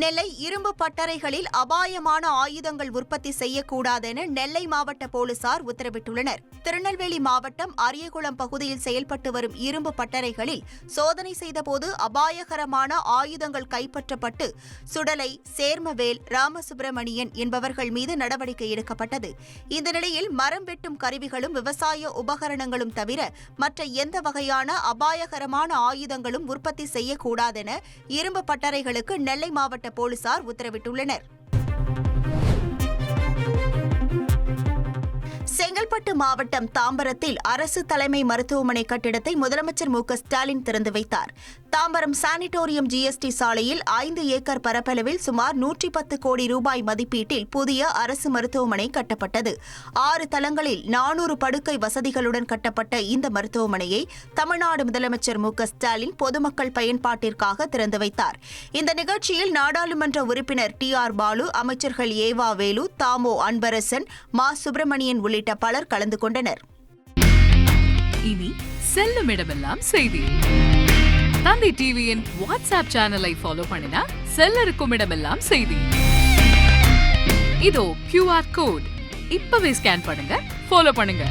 நெல்லை இரும்பு பட்டறைகளில் அபாயமான ஆயுதங்கள் உற்பத்தி செய்யக்கூடாதென நெல்லை மாவட்ட போலீசார் உத்தரவிட்டுள்ளனர். திருநெல்வேலி மாவட்டம் அரியகுளம் பகுதியில் செயல்பட்டு வரும் இரும்பு பட்டறைகளில் சோதனை செய்தபோது அபாயகரமான ஆயுதங்கள் கைப்பற்றப்பட்டு சுடலை சேர்மவேல் ராமசுப்பிரமணியன் என்பவர்கள் மீது நடவடிக்கை எடுக்கப்பட்டது. இந்த நிலையில் மரம் வெட்டும் கருவிகளும் விவசாய உபகரணங்களும் தவிர மற்ற எந்த வகையான அபாயகரமான ஆயுதங்களும் உற்பத்தி செய்யக்கூடாதென இரும்பு பட்டறைகளுக்கு நெல்லை மாவட்ட போலீசார் உத்தரவிட்டுள்ளனர். செங்கல்பட்டு மாவட்டம் தாம்பரத்தில் அரசு தலைமை மருத்துவமனை கட்டிடத்தை முதலமைச்சர் மு ஸ்டாலின் திறந்து வைத்தார். தாம்பரம் சானிட்டோரியம் ஜிஎஸ்டி சாலையில் ஐந்து ஏக்கர் பரப்பளவில் சுமார் நூற்றி பத்து கோடி ரூபாய் மதிப்பீட்டில் புதிய அரசு மருத்துவமனை கட்டப்பட்டது. ஆறு தளங்களில் நானூறு படுக்கை வசதிகளுடன் கட்டப்பட்ட இந்த மருத்துவமனையை தமிழ்நாடு முதலமைச்சர் மு ஸ்டாலின் பொதுமக்கள் பயன்பாட்டிற்காக திறந்து வைத்தார். இந்த நிகழ்ச்சியில் நாடாளுமன்ற உறுப்பினர் டி ஆர் பாலு அமைச்சர்கள் ஏவா வேலு தாமோ அன்பரசன் மா சுப்பிரமணியன் உள்ளிட்ட பலர் கலந்து கொண்டனர். இனி செல்லும் இடமெல்லாம் செய்தி. தந்தி டிவியின் வாட்ஸ்அப் சேனலை ஃபாலோ பண்ணினா செல்ல இருக்கும் இடமெல்லாம் செய்தி. இதோ கியூஆர் கோட் இப்பவே ஸ்கேன் பண்ணுங்க ஃபாலோ பண்ணுங்க.